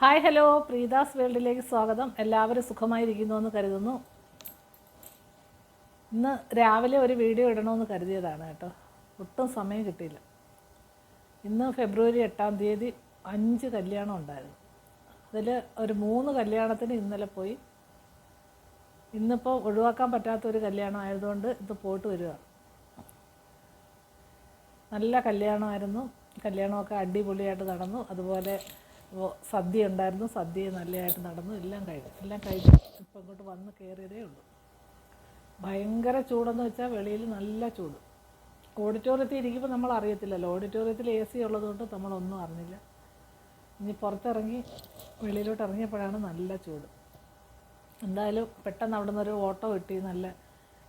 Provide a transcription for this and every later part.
Hi hello. പ്രീതാസ് വേൾഡിലേക്ക് സ്വാഗതം. എല്ലാവരും സുഖമായിരിക്കുന്നു എന്ന് കരുതുന്നു. ഇന്ന് രാവിലെ ഒരു വീഡിയോ ഇടണമെന്ന് കരുതിയതാണ് കേട്ടോ. ഒട്ടും സമയം കിട്ടിയില്ല. ഇന്ന് ഫെബ്രുവരി എട്ടാം തീയതി അഞ്ച് കല്യാണം ഉണ്ടായിരുന്നു. അതിൽ ഒരു മൂന്ന് കല്യാണത്തിന് ഇന്നലെ പോയി. ഇന്നിപ്പോൾ ഒഴിവാക്കാൻ പറ്റാത്ത ഒരു കല്യാണം ആയതുകൊണ്ട് ഇത് പോയിട്ട് വരിക. നല്ല കല്യാണമായിരുന്നു. കല്യാണമൊക്കെ അടിപൊളിയായിട്ട് നടന്നു. അതുപോലെ ഓ- സദ്യ ഉണ്ടായിരുന്നു സദ്യ നല്ലതായിട്ട് നടന്നു എല്ലാം കഴിഞ്ഞു. എല്ലാം കഴിഞ്ഞു ഇപ്പം ഇങ്ങോട്ട് വന്ന് കയറിയതേ ഉള്ളൂ. ഭയങ്കര ചൂടെന്ന് വെച്ചാൽ വെളിയിൽ നല്ല ചൂട്. ഓഡിറ്റോറിയത്തിൽ ഇരിക്കുമ്പോൾ നമ്മൾ അറിയത്തില്ലല്ലോ. ഓഡിറ്റോറിയത്തിൽ എ സി ഉള്ളതുകൊണ്ട് നമ്മളൊന്നും അറിഞ്ഞില്ല. ഇനി പുറത്തിറങ്ങി വെളിയിലോട്ട് ഇറങ്ങിയപ്പോഴാണ് നല്ല ചൂട്. എന്തായാലും പെട്ടെന്ന് അവിടെ നിന്ന് ഒരു ഓട്ടോ കിട്ടി നല്ല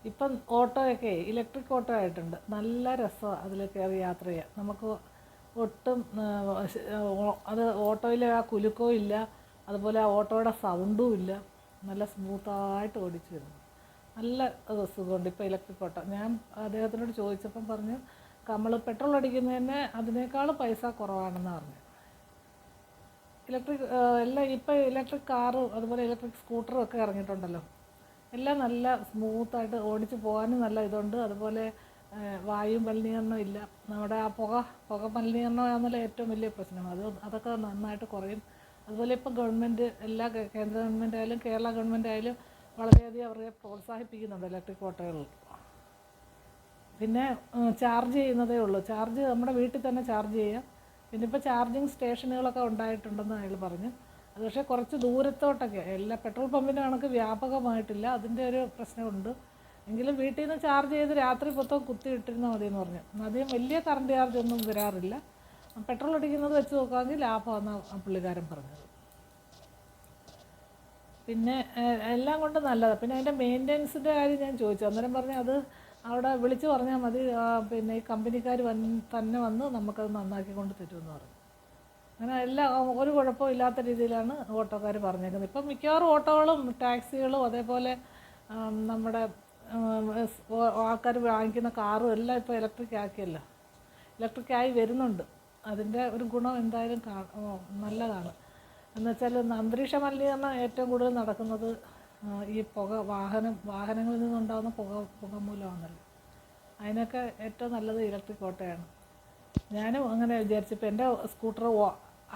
ഇപ്പം ഓട്ടോയൊക്കെ ഇലക്ട്രിക് ഓട്ടോ ആയിട്ടുണ്ട്. നല്ല രസമാണ് അതിൽ കയറി യാത്ര ചെയ്യാം നമുക്ക് ഒട്ടും അത് ഓട്ടോയിൽ ആ കുലുക്കോ ഇല്ല. അതുപോലെ ആ ഓട്ടോയുടെ സൗണ്ടും ഇല്ല. നല്ല സ്മൂത്തായിട്ട് ഓടിച്ചു വരുന്നു. നല്ല സുഖമുണ്ട് ഇപ്പോൾ ഇലക്ട്രിക് ഓട്ടോ. ഞാൻ അദ്ദേഹത്തിനോട് ചോദിച്ചപ്പം പറഞ്ഞു നമ്മൾ പെട്രോൾ അടിക്കുന്നതിന് അതിനേക്കാൾ പൈസ കുറവാണെന്ന് പറഞ്ഞു. ഇലക്ട്രിക് എല്ലാം ഇപ്പോൾ ഇലക്ട്രിക് കാറും അതുപോലെ ഇലക്ട്രിക് സ്കൂട്ടറും ഒക്കെ ഇറങ്ങിയിട്ടുണ്ടല്ലോ. എല്ലാം നല്ല സ്മൂത്തായിട്ട് ഓടിച്ച് പോകാനും നല്ല ഇതുണ്ട്. അതുപോലെ വായു മലിനീകരണം ഇല്ല. നമ്മുടെ ആ പുക പുക മലിനീകരണം ആണല്ലോ ഏറ്റവും വലിയ പ്രശ്നം. അത് അതൊക്കെ നന്നായിട്ട് കുറയും. അതുപോലെ ഇപ്പം ഗവൺമെന്റ് എല്ലാ കേന്ദ്ര ഗവൺമെന്റ് ആയാലും കേരള ഗവൺമെന്റ് ആയാലും വളരെയധികം അവരെ പ്രോത്സാഹിപ്പിക്കുന്നുണ്ട് ഇലക്ട്രിക് ഓട്ടോകളിൽ പിന്നെ ചാർജ് ചെയ്യുന്നതേ ഉള്ളൂ. ചാർജ് നമ്മുടെ വീട്ടിൽ തന്നെ ചാർജ് ചെയ്യാം. പിന്നെ ഇപ്പോൾ ചാർജിങ് സ്റ്റേഷനുകളൊക്കെ ഉണ്ടായിട്ടുണ്ടെന്ന് അയാൾ പറഞ്ഞു. അത് പക്ഷേ കുറച്ച് ദൂരത്തോട്ടൊക്കെ. എല്ലാ പെട്രോൾ പമ്പിന്റെ കണക്ക് വ്യാപകമായിട്ടില്ല. അതിന്റെ ഒരു പ്രശ്നമുണ്ട്. എങ്കിലും വീട്ടിൽ നിന്ന് ചാർജ് ചെയ്ത് രാത്രി മൊത്തം കുത്തി ഇട്ടിരുന്നാൽ മതി എന്ന് പറഞ്ഞു അധികം വലിയ കറണ്ട് ചാർജ് ഒന്നും വരാറില്ല. പെട്രോൾ അടിക്കുന്നത് വെച്ച് നോക്കുകയാണെങ്കിൽ ലാഭമാണ് ആ പുള്ളിക്കാരൻ പറഞ്ഞത്. പിന്നെ എല്ലാം കൊണ്ടും നല്ലതാണ് പിന്നെ അതിന്റെ മെയിന്റെനൻസിന്റെ കാര്യം ഞാൻ ചോദിച്ചു. അന്നേരം പറഞ്ഞു അത് അവിടെ വിളിച്ച് പറഞ്ഞാൽ മതി. പിന്നെ ഈ കമ്പനിക്കാർ വൻ തന്നെ വന്ന് നമുക്കത് നന്നാക്കി കൊണ്ട് തരുമെന്ന് പറഞ്ഞു. അങ്ങനെ എല്ലാം ഒരു കുഴപ്പവും ഇല്ലാത്ത രീതിയിലാണ് ഓട്ടോക്കാർ പറഞ്ഞേക്കുന്നത്. ഇപ്പം മിക്കവാറും ഓട്ടോകളും ടാക്സികളും അതേപോലെ നമ്മുടെ ആൾക്കാർ വാങ്ങിക്കുന്ന കാറും എല്ലാം ഇപ്പോൾ ഇലക്ട്രിക് ആക്കിയല്ലോ. ഇലക്ട്രിക് ആയി വരുന്നുണ്ട്. അതിന്റെ ഒരു ഗുണം എന്തായാലും കാ നല്ലതാണ്. എന്നുവെച്ചാൽ അന്തരീക്ഷ മലിനീകരണം ഏറ്റവും കൂടുതൽ നടക്കുന്നത് ഈ പുക വാഹനം വാഹനങ്ങളിൽ നിന്നുണ്ടാകുന്ന പുക പുക മൂലമാണല്ലോ. അതിനൊക്കെ ഏറ്റവും നല്ലത് ഇലക്ട്രിക് ഓട്ടോയാണ്. ഞാനും അങ്ങനെ വിചാരിച്ചപ്പോൾ എന്റെ സ്കൂട്ടർ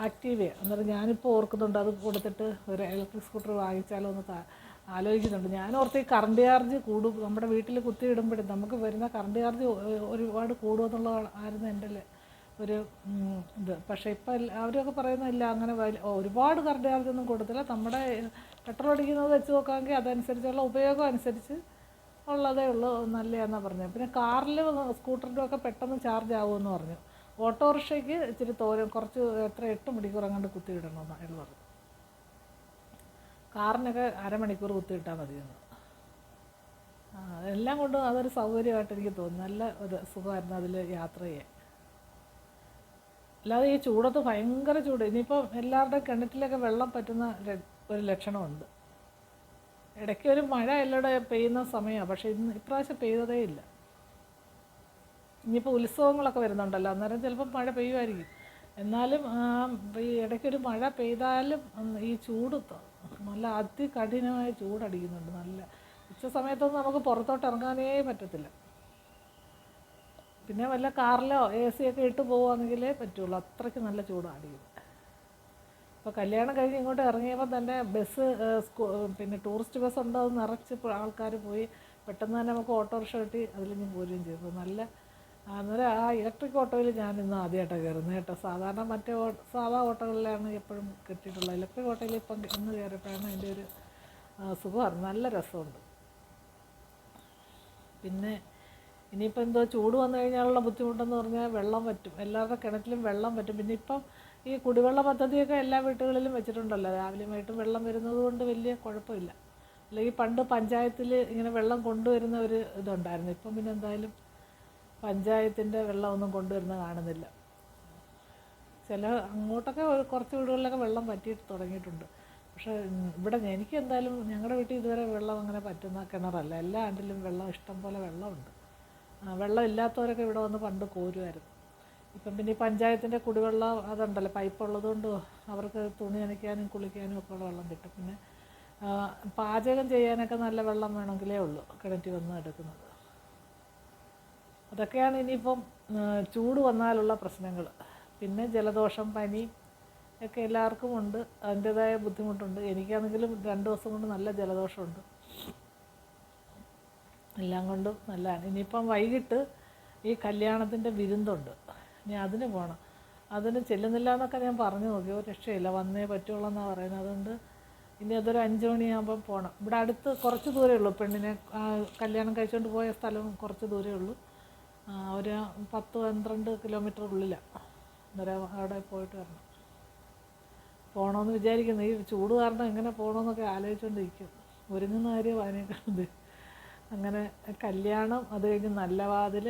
ആക്റ്റീവേ അന്നേരം ഞാനിപ്പോൾ ഓർക്കുന്നുണ്ട് അത് കൊടുത്തിട്ട് ഒരു ഇലക്ട്രിക് സ്കൂട്ടർ വാങ്ങിച്ചാലോ എന്ന് ആലോചിക്കുന്നുണ്ട്. ഞാൻ ഓർത്ത് ഈ കറണ്ട് ചാർജ് കൂടും. നമ്മുടെ വീട്ടിൽ കുത്തി ഇടുമ്പോഴും നമുക്ക് വരുന്ന കറണ്ട് ചാർജ് ഒരുപാട് കൂടുമെന്നുള്ള ആയിരുന്നു എന്റെ ഒരു ഇത്. പക്ഷേ ഇപ്പം അവരൊക്കെ പറയുന്നില്ല അങ്ങനെ ഒരുപാട് കറണ്ട് ചാർജ് ഒന്നും കൊടുത്തില്ല. നമ്മുടെ പെട്രോൾ അടിക്കുന്നത് വെച്ച് നോക്കാമെങ്കിൽ അതനുസരിച്ചുള്ള ഉപയോഗം അനുസരിച്ച് ഉള്ളതേ ഉള്ളൂ. നല്ലതാണെന്നാണ് പറഞ്ഞത്. പിന്നെ കാറിൽ സ്കൂട്ടറിലും ഒക്കെ പെട്ടെന്ന് ചാർജ് ആവുമെന്ന് പറഞ്ഞു. ഓട്ടോറിക്ഷയ്ക്ക് ഇച്ചിരി തോരം കുറച്ച് എത്ര എട്ട് മണിക്കൂർ അങ്ങോട്ട് കുത്തിയിടണമെന്നാണ് പറഞ്ഞു കാറിനൊക്കെ അരമണിക്കൂർ കുത്തിയിട്ടാൽ മതിയെന്ന് എല്ലാം കൊണ്ടും അതൊരു സൗകര്യമായിട്ട് എനിക്ക് തോന്നി നല്ല ഒരു സുഖമായിരുന്നു അതിൽ യാത്ര ചെയ്യാൻ. അല്ലാതെ ഈ ചൂടത്ത് ഭയങ്കര ചൂട്. ഇനിയിപ്പോൾ എല്ലാവരുടെയും കിണറ്റിലൊക്കെ വെള്ളം പറ്റുന്ന ഒരു ലക്ഷണമുണ്ട്. ഇടയ്ക്ക് ഒരു മഴ എല്ലാവരുടെ പെയ്യുന്ന സമയമാണ് പക്ഷേ ഇന്ന് ഇപ്രാവശ്യം പെയ്തതേ ഇല്ല. ഇനിയിപ്പോൾ ഉത്സവങ്ങളൊക്കെ വരുന്നുണ്ടല്ലോ. അന്നേരം ചിലപ്പോൾ മഴ പെയ്യുമായിരിക്കും. എന്നാലും ഈ ഇടയ്ക്കൊരു മഴ പെയ്താലും ഈ ചൂട് നല്ല അതികഠിനമായ ചൂടടിക്കുന്നുണ്ട് നല്ല. ഉച്ച സമയത്തൊന്നും നമുക്ക് പുറത്തോട്ട് ഇറങ്ങാനേ പറ്റത്തില്ല. പിന്നെ വല്ല കാറിലോ എ സി ഒക്കെ ഇട്ട് പോവുകയാണെങ്കിലേ പറ്റുള്ളൂ. അത്രയ്ക്ക് നല്ല ചൂടാണ് അടിക്കുന്നത് ഇപ്പോൾ കല്യാണം കഴിഞ്ഞ് ഇങ്ങോട്ട് ഇറങ്ങിയപ്പോൾ തന്നെ ബസ് പിന്നെ ടൂറിസ്റ്റ് ബസ് ഉണ്ടോ നിറച്ച് ആൾക്കാർ പോയി പെട്ടെന്ന് തന്നെ നമുക്ക് ഓട്ടോറിക്ഷ കിട്ടി ഞാൻ പോരുകയും ചെയ്തു. നല്ല അന്നേരം ആ ഇലക്ട്രിക് ഓട്ടോയിൽ ഞാൻ ഇന്ന് ആദ്യമായിട്ടാണ് കയറുന്നത് കേട്ടോ. സാധാരണ മറ്റേ ഓട്ടോ സാധാ ഓട്ടോകളിലാണ് എപ്പോഴും കിട്ടിയിട്ടുള്ളത്. ഇലക്ട്രിക് ഓട്ടോയിൽ ഇപ്പം ഇന്ന് കയറിയപ്പോഴാണ് അതിന്റെ ഒരു സുഖമാണ് നല്ല രസമുണ്ട്. പിന്നെ ഇനിയിപ്പോൾ എന്തോ ചൂട് വന്നു കഴിഞ്ഞാലുള്ള ബുദ്ധിമുട്ടെന്ന് പറഞ്ഞാൽ വെള്ളം പറ്റും എല്ലാവരുടെ കിണറ്റിലും വെള്ളം പറ്റും പിന്നെ ഇപ്പം ഈ കുടിവെള്ള പദ്ധതിയൊക്കെ എല്ലാ വീട്ടുകളിലും വെച്ചിട്ടുണ്ടല്ലോ. രാവിലെ വൈകിട്ടും വെള്ളം വരുന്നത് കൊണ്ട് വലിയ കുഴപ്പമില്ല. അല്ലെങ്കിൽ പണ്ട് പഞ്ചായത്തിൽ ഇങ്ങനെ വെള്ളം കൊണ്ടുവരുന്ന ഒരു ഇതുണ്ടായിരുന്നു. ഇപ്പം പിന്നെ എന്തായാലും പഞ്ചായത്തിന്റെ വെള്ളമൊന്നും കൊണ്ടുവരുന്ന കാണുന്നില്ല. ചില അങ്ങോട്ടൊക്കെ കുറച്ച് വീടുകളിലൊക്കെ വെള്ളം പറ്റിയിട്ട് തുടങ്ങിയിട്ടുണ്ട്. പക്ഷേ ഇവിടെ എനിക്ക് എന്തായാലും ഞങ്ങളുടെ വീട്ടിൽ ഇതുവരെ വെള്ളം അങ്ങനെ പറ്റുന്ന കിണറല്ല. എല്ലാ ആണ്ടിലും വെള്ളം ഇഷ്ടം പോലെ വെള്ളമുണ്ട്. വെള്ളം ഇല്ലാത്തവരൊക്കെ ഇവിടെ വന്ന് പണ്ട് കോരുമായിരുന്നു ഇപ്പം പിന്നെ ഈ പഞ്ചായത്തിന്റെ കുടിവെള്ളം അതുണ്ടല്ലോ. പൈപ്പ് ഉള്ളതുകൊണ്ട് അവർക്ക് തുണി നനയ്ക്കാനും കുളിക്കാനും ഒക്കെ ഉള്ള വെള്ളം കിട്ടും. പിന്നെ പാചകം ചെയ്യാനൊക്കെ നല്ല വെള്ളം വേണമെങ്കിലേ ഉള്ളൂ കിണറ്റിൽ വന്ന് എടുക്കുന്നത്. അതൊക്കെയാണ് ഇനിയിപ്പം ചൂട് വന്നാലുള്ള പ്രശ്നങ്ങൾ. പിന്നെ ജലദോഷം പനി ഒക്കെ എല്ലാവർക്കും ഉണ്ട്. അതിന്റെതായ ബുദ്ധിമുട്ടുണ്ട്. എനിക്കാണെങ്കിലും രണ്ട് ദിവസം കൊണ്ട് നല്ല ജലദോഷമുണ്ട്. എല്ലാം കൊണ്ടും നല്ലതാണ്. ഇനിയിപ്പം വൈകിട്ട് ഈ കല്യാണത്തിന്റെ വിരുന്നുണ്ട്. ഇനി അതിന് പോകണം അതിന് ചെല്ലുന്നില്ല എന്നൊക്കെ ഞാൻ പറഞ്ഞു നോക്കി. ഒരു രക്ഷയില്ല. വന്നേ പറ്റുള്ളൂ എന്നാണ് പറയുന്നത്. അതുകൊണ്ട് ഇനി അതൊരു അഞ്ച് മണിയാകുമ്പം പോകണം ഇവിടെ അടുത്ത് കുറച്ച് ദൂരമേ ഉള്ളൂ. പെണ്ണിനെ കല്യാണം കഴിച്ചുകൊണ്ട് പോയ സ്ഥലം കുറച്ച് ദൂരമേ ഉള്ളൂ. ഒരു പത്ത് പന്ത്രണ്ട് കിലോമീറ്റർ ഉള്ളിലാണ് അന്നേരം അവിടെ പോയിട്ട് വരണം. പോകണമെന്ന് വിചാരിക്കുന്നു. ഈ ചൂട് കാരണം എങ്ങനെ പോകണമെന്നൊക്കെ ആലോചിച്ചുകൊണ്ടിരിക്കും ഒരുങ്ങുന്ന കാര്യം അതിനേക്കാളുണ്ട് അങ്ങനെ കല്യാണം അത് കഴിഞ്ഞ് നല്ല വാതിൽ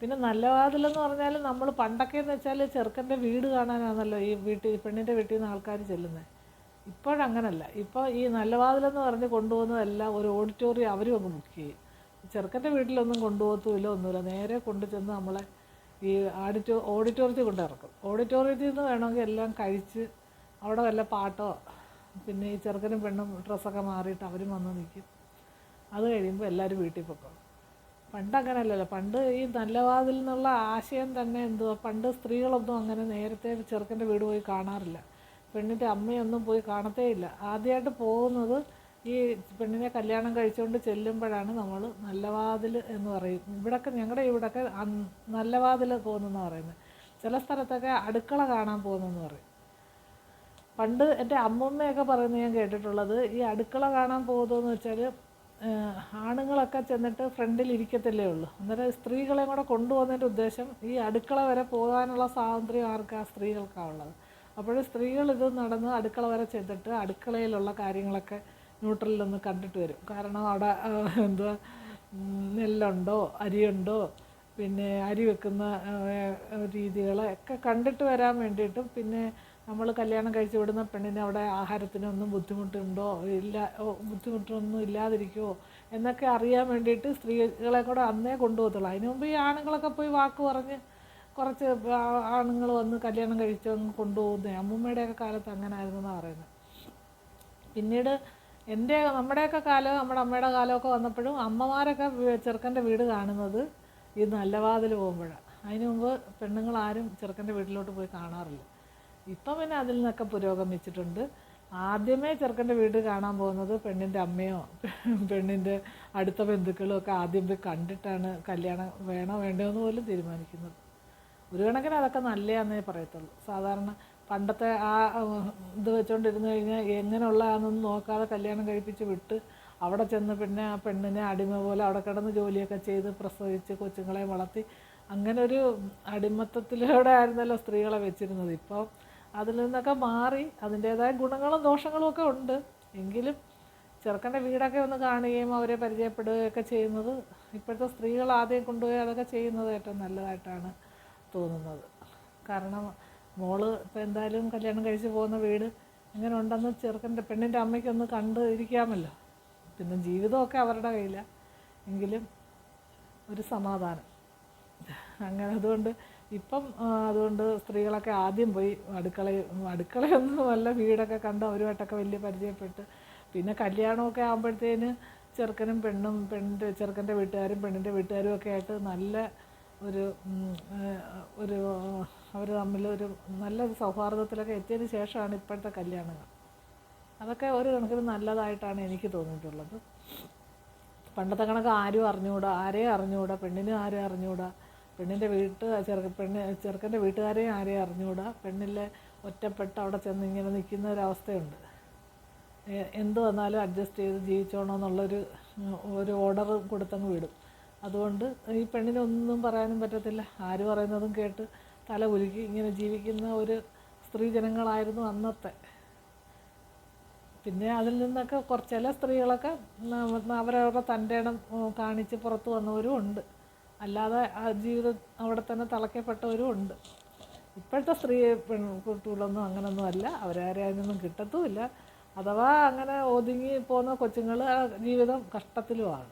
പിന്നെ നല്ല വാതിലെന്ന് പറഞ്ഞാൽ നമ്മൾ പണ്ടൊക്കെ എന്ന് വെച്ചാൽ ചെറുക്കന്റെ വീട് കാണാനാണല്ലോ ഈ വീട്ടിൽ പെണ്ണിന്റെ വീട്ടിൽ നിന്ന് ആൾക്കാർ ചെല്ലുന്നത് ഇപ്പോഴങ്ങനല്ല. ഇപ്പോൾ ഈ നല്ല വാതിലെന്ന് പറഞ്ഞ് കൊണ്ടുപോകുന്നതെല്ലാം ഒരു ഓഡിറ്റോറിയം അവരും അങ്ങ് ബുക്ക് ചെയ്യും. ചെറുക്കന്റെ വീട്ടിലൊന്നും കൊണ്ടുപോകത്തുമില്ല ഒന്നുമില്ല. നേരെ കൊണ്ടു ചെന്ന് നമ്മളെ ഈ ആഡിറ്റോ ഓഡിറ്റോറിയത്തിൽ കൊണ്ടിറക്കും ഓഡിറ്റോറിയത്തിൽ നിന്ന് വേണമെങ്കിൽ എല്ലാം കഴിച്ച് അവിടെ വല്ല പാട്ടോ പിന്നെ ഈ ചെറുക്കനും പെണ്ണും ഡ്രസ്സൊക്കെ മാറിയിട്ട് അവരും വന്ന് നിൽക്കും. അത് കഴിയുമ്പോൾ എല്ലാവരും വീട്ടിൽ പൊക്കോളും. പണ്ട് അങ്ങനെയല്ലല്ലോ പണ്ട് ഈ നല്ലവാതിൽ നിന്നുള്ള ആശയം തന്നെ എന്തുവാ? പണ്ട് സ്ത്രീകളൊന്നും അങ്ങനെ നേരത്തെ ചെറുക്കന്റെ വീട് പോയി കാണാറില്ല. പെണ്ണിന്റെ അമ്മയൊന്നും പോയി കാണത്തേ ഇല്ല. ആദ്യമായിട്ട് പോകുന്നത് ഈ പെണ്ണിനെ കല്യാണം കഴിച്ചുകൊണ്ട് ചെല്ലുമ്പോഴാണ് നമ്മൾ നല്ലവാതിൽ എന്ന് പറയും. ഇവിടൊക്കെ ഞങ്ങളുടെ ഇവിടൊക്കെ നല്ലവാതിൽ പോകുന്നെന്ന് പറയുന്നത് ചില സ്ഥലത്തൊക്കെ അടുക്കള കാണാൻ പോകുന്നെന്ന് പറയും. പണ്ട് എന്റെ അമ്മമ്മയൊക്കെ പറയുന്നത് ഞാൻ കേട്ടിട്ടുള്ളത്. ഈ അടുക്കള കാണാൻ പോകുന്നതെന്ന് വെച്ചാൽ ആണുങ്ങളൊക്കെ ചെന്നിട്ട് ഫ്രണ്ടിൽ ഇരിക്കത്തല്ലേ ഉള്ളൂ. അന്നേരം സ്ത്രീകളെയും കൂടെ കൊണ്ടുപോകുന്നതിന്റെ ഉദ്ദേശം ഈ അടുക്കള വരെ പോകാനുള്ള സ്വാതന്ത്ര്യം ആർക്കാ? സ്ത്രീകൾക്കാണ് ഉള്ളത്. അപ്പോൾ സ്ത്രീകൾ ഇത് നടന്ന് അടുക്കള വരെ ചെന്നിട്ട് അടുക്കളയിലുള്ള കാര്യങ്ങളൊക്കെ ന്യൂട്രലിലൊന്ന് കണ്ടിട്ട് വരും. കാരണം അവിടെ എന്താ നെല്ലുണ്ടോ അരിയുണ്ടോ പിന്നെ അരി വെക്കുന്ന രീതികൾ ഒക്കെ കണ്ടിട്ട് വരാൻ വേണ്ടിയിട്ടും പിന്നെ നമ്മൾ കല്യാണം കഴിച്ച് വിടുന്ന പെണ്ണിന് അവിടെ ആഹാരത്തിനൊന്നും ബുദ്ധിമുട്ടുണ്ടോ ഇല്ല ബുദ്ധിമുട്ടൊന്നും ഇല്ലാതിരിക്കുമോ എന്നൊക്കെ അറിയാൻ വേണ്ടിയിട്ട് സ്ത്രീകളെ കൂടെ അന്നേ കൊണ്ടുപോകത്തുള്ളൂ. അതിന് മുമ്പ് ഈ ആണുങ്ങളൊക്കെ പോയി വാക്ക് പറഞ്ഞ് കുറച്ച് ആണുങ്ങൾ വന്ന് കല്യാണം കഴിച്ച് അങ്ങ് കൊണ്ടുപോകുന്നത് അമ്മൂമ്മയുടെയൊക്കെ കാലത്ത് അങ്ങനെ ആയിരുന്നു എന്നാണ് പറയുന്നത് പിന്നീട് എന്റെ നമ്മുടെയൊക്കെ കാലം നമ്മുടെ അമ്മയുടെ കാലമൊക്കെ വന്നപ്പോഴും അമ്മമാരൊക്കെ ചെറുക്കന്റെ വീട് കാണുന്നത് ഈ നല്ല വാതിൽ പോകുമ്പോഴാണ് അതിന് മുമ്പ് പെണ്ണുങ്ങൾ ആരും ചെറുക്കന്റെ വീട്ടിലോട്ട് പോയി കാണാറില്ല. ഇപ്പം പിന്നെ അതിൽ നിന്നൊക്കെ പുരോഗമിച്ചിട്ടുണ്ട് ആദ്യമേ ചെറുക്കന്റെ വീട് കാണാൻ പോകുന്നത് പെണ്ണിന്റെ അമ്മയോ പെണ്ണിന്റെ അടുത്ത ബന്ധുക്കളും ഒക്കെ ആദ്യം പോയി കണ്ടിട്ടാണ് കല്യാണം വേണോ വേണ്ടോ എന്ന് പോലും തീരുമാനിക്കുന്നത്. ഒരു കണക്കിന് അതൊക്കെ നല്ലതാന്നേ പറയത്തുള്ളൂ. സാധാരണ പണ്ടത്തെ ആ ഇത് വെച്ചുകൊണ്ടിരുന്നു കഴിഞ്ഞാൽ എങ്ങനെയുള്ളതാണെന്നൊന്നും നോക്കാതെ കല്യാണം കഴിപ്പിച്ച് വിട്ട് അവിടെ ചെന്ന് പിന്നെ ആ പെണ്ണിനെ അടിമ പോലെ അവിടെ കിടന്ന് ജോലിയൊക്കെ ചെയ്ത് പ്രസവിച്ച് കൊച്ചുങ്ങളെ വളർത്തി അങ്ങനെ ഒരു അടിമത്തത്തിലൂടെ ആയിരുന്നല്ലോ സ്ത്രീകളെ വെച്ചിരുന്നത്. ഇപ്പോൾ അതിൽ നിന്നൊക്കെ മാറി അതിന്റേതായ ഗുണങ്ങളും ദോഷങ്ങളും ഒക്കെ ഉണ്ട്. എങ്കിലും ചെറുക്കന്റെ വീടൊക്കെ ഒന്ന് കാണുകയും അവരെ പരിചയപ്പെടുകയൊക്കെ ചെയ്യുന്നത് ഇപ്പോഴത്തെ സ്ത്രീകൾ ആദ്യം കൊണ്ടുപോയി അതൊക്കെ ചെയ്യുന്നത് ഏറ്റവും നല്ലതായിട്ടാണ് തോന്നുന്നത്. കാരണം മോൾ ഇപ്പോൾ എന്തായാലും കല്യാണം കഴിച്ച് പോകുന്ന വീട് എങ്ങനെ ഉണ്ടെന്ന് ചെറുക്കന്റെ പെണ്ണിന്റെ അമ്മയ്ക്കൊന്ന് കണ്ട് ഇരിക്കാമല്ലോ. പിന്നെ ജീവിതമൊക്കെ അവരുടെ കയ്യിലാണ് എങ്കിലും ഒരു സമാധാനം. അങ്ങനെ അതുകൊണ്ട് ഇപ്പം അതുകൊണ്ട് സ്ത്രീകളൊക്കെ ആദ്യം പോയി അടുക്കള അടുക്കളയൊന്നുമല്ല വീടൊക്കെ കണ്ട് അവരുമായിട്ടൊക്കെ വലിയ പരിചയപ്പെട്ട് പിന്നെ കല്യാണമൊക്കെ ആകുമ്പോഴത്തേന് ചെറുക്കനും പെണ്ണും പെണ്ണിന്റെ ചെറുക്കന്റെ വീട്ടുകാരും പെണ്ണിന്റെ വീട്ടുകാരും ഒക്കെ ആയിട്ട് നല്ല ഒരു ഒരു അവർ തമ്മിൽ ഒരു നല്ല സൗഹാർദ്ദത്തിലൊക്കെ എത്തിയതിന് ശേഷമാണ് ഇപ്പോഴത്തെ കല്യാണങ്ങൾ. അതൊക്കെ ഒരു കണക്കിന് നല്ലതായിട്ടാണ് എനിക്ക് തോന്നിയിട്ടുള്ളത്. പണ്ടത്തെ കണക്ക് ആരും അറിഞ്ഞുകൂടാ ആരെയും അറിഞ്ഞുകൂടാ പെണ്ണിനെ ആരെയും അറിഞ്ഞുകൂടാ പെണ്ണിന്റെ വീട്ട് ചെറുക്ക പെണ്ണ് ചെറുക്കന്റെ വീട്ടുകാരെയും ആരെയും അറിഞ്ഞുകൂടാ പെണ്ണിലെ ഒറ്റപ്പെട്ട് അവിടെ ചെന്ന് ഇങ്ങനെ നിൽക്കുന്ന ഒരവസ്ഥയുണ്ട് എന്ത് വന്നാലും അഡ്ജസ്റ്റ് ചെയ്ത് ജീവിച്ചോണമെന്നുള്ളൊരു എന്നുള്ളൊരു ഒരു ഓർഡർ കൊടുത്തങ്ങ് വിടും. അതുകൊണ്ട് ഈ പെണ്ണിനൊന്നും പറയാനും പറ്റത്തില്ല. ആര് പറയുന്നതും കേട്ട് തല ഉരുകി ഇങ്ങനെ ജീവിക്കുന്ന ഒരു സ്ത്രീ ജനങ്ങളായിരുന്നു അന്നത്തെ. പിന്നെ അതിൽ നിന്നൊക്കെ കുറച്ച് ചില സ്ത്രീകളൊക്കെ അവരവരുടെ തന്റെ ഇടം കാണിച്ച് പുറത്തു വന്നവരും ഉണ്ട്. അല്ലാതെ ആ ജീവിതം അവിടെ തന്നെ തളയ്ക്കപ്പെട്ടവരും ഉണ്ട്. ഇപ്പോഴത്തെ സ്ത്രീ പെൺകുട്ടികളൊന്നും അങ്ങനൊന്നും അല്ല. അവരാരെ അതിനൊന്നും കിട്ടത്തുമില്ല. അഥവാ അങ്ങനെ ഒതുങ്ങി പോകുന്ന കൊച്ചുങ്ങൾ ആ ജീവിതം കഷ്ടത്തിലുമാണ്.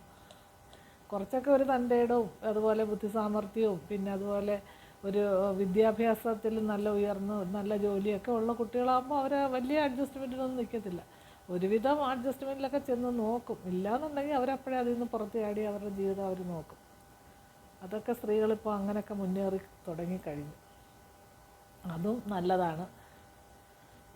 കുറച്ചൊക്കെ ഒരു തന്റെ ഇടവും അതുപോലെ ബുദ്ധിസാമർഥ്യവും പിന്നെ അതുപോലെ ഒരു വിദ്യാഭ്യാസത്തിൽ നല്ല ഉയർന്ന് നല്ല ജോലിയൊക്കെ ഉള്ള കുട്ടികളാകുമ്പോൾ അവർ വലിയ അഡ്ജസ്റ്റ്മെന്റിനൊന്നും നിൽക്കത്തില്ല. ഒരുവിധം അഡ്ജസ്റ്റ്മെന്റിലൊക്കെ ചെന്ന് നോക്കും. ഇല്ലാന്നുണ്ടെങ്കിൽ അവരപ്പോഴേ അതിൽ നിന്ന് പുറത്ത് ചാടി അവരുടെ ജീവിതം അവർ നോക്കും. അതൊക്കെ സ്ത്രീകളിപ്പോൾ അങ്ങനെയൊക്കെ മുന്നേറി തുടങ്ങിക്കഴിഞ്ഞു അതും നല്ലതാണ്.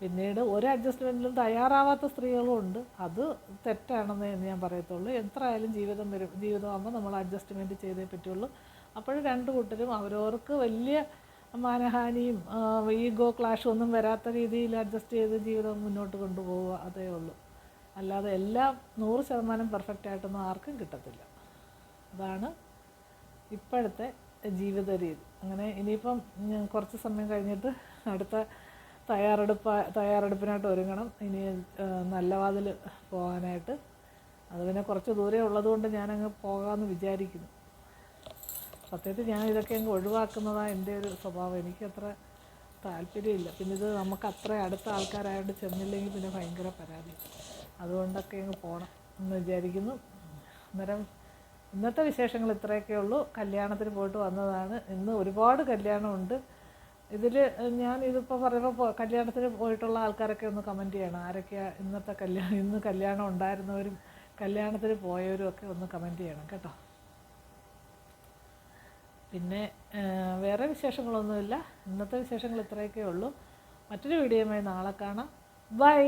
പിന്നീട് ഒരു അഡ്ജസ്റ്റ്മെന്റിലും തയ്യാറാവാത്ത സ്ത്രീകളും ഉണ്ട്. അത് തെറ്റാണെന്ന് ഞാൻ പറയത്തുള്ളൂ. എത്രയായാലും ജീവിതം വരും. ജീവിതമാകുമ്പോൾ നമ്മൾ അഡ്ജസ്റ്റ്മെന്റ് ചെയ്തേ പറ്റുള്ളൂ. അപ്പോൾ രണ്ട് കൂട്ടരും അവരവർക്ക് വലിയ മാനഹാനിയും ഈഗോ ക്ലാഷും ഒന്നും വരാത്ത രീതിയിൽ അഡ്ജസ്റ്റ് ചെയ്ത് ജീവിതം മുന്നോട്ട് കൊണ്ടുപോവുക അതേ ഉള്ളൂ. അല്ലാതെ എല്ലാം നൂറ് ശതമാനം പെർഫെക്റ്റ് ആയിട്ടൊന്നും ആർക്കും കിട്ടത്തില്ല. അതാണ് ഇപ്പോഴത്തെ ജീവിത രീതി. അങ്ങനെ ഇനിയിപ്പം കുറച്ച് സമയം കഴിഞ്ഞിട്ട് അടുത്ത തയ്യാറെടുപ്പ് തയ്യാറെടുപ്പിനായിട്ട് ഒരുങ്ങണം. ഇനി നല്ല വാതിൽ പോകാനായിട്ട്. അത് പിന്നെ കുറച്ച് ദൂരെ ഉള്ളതുകൊണ്ട് ഞാനങ്ങ് പോകാമെന്ന് വിചാരിക്കുന്നു. സത്യത്തിൽ ഞാൻ ഇതൊക്കെ അങ്ങ് ഒഴിവാക്കുന്നതാണ് എന്റെ ഒരു സ്വഭാവം. എനിക്കത്ര താല്പര്യമില്ല. പിന്നെ ഇത് നമുക്ക് അത്ര അടുത്ത ആൾക്കാരായതുകൊണ്ട് ചെന്നില്ലെങ്കിൽ പിന്നെ ഭയങ്കര പരാതി. അതുകൊണ്ടൊക്കെ അങ്ങ് പോകണം എന്ന് വിചാരിക്കുന്നു. അന്നേരം ഇന്നത്തെ വിശേഷങ്ങൾ ഇത്രയൊക്കെ ഉള്ളൂ. കല്യാണത്തിന് പോയിട്ട് വന്നതാണ്. ഇന്ന് ഒരുപാട് കല്യാണമുണ്ട്. ഇതിൽ ഞാൻ ഇതിപ്പോൾ പറയുമ്പോൾ കല്യാണത്തിന് പോയിട്ടുള്ള ആൾക്കാരൊക്കെ ഒന്ന് കമന്റ് ചെയ്യണം. ആരൊക്കെയാണ് ഇന്നത്തെ കല്യാണം ഇന്ന് കല്യാണം ഉണ്ടായിരുന്നവരും കല്യാണത്തിന് പോയവരും ഒക്കെ ഒന്ന് കമന്റ് ചെയ്യണം കേട്ടോ. പിന്നെ വേറെ വിശേഷങ്ങളൊന്നുമില്ല. ഇന്നത്തെ വിശേഷങ്ങൾ ഇത്രയൊക്കെ ഉള്ളൂ. മറ്റൊരു വീഡിയോയുമായി നാളെ കാണാം. ബൈ.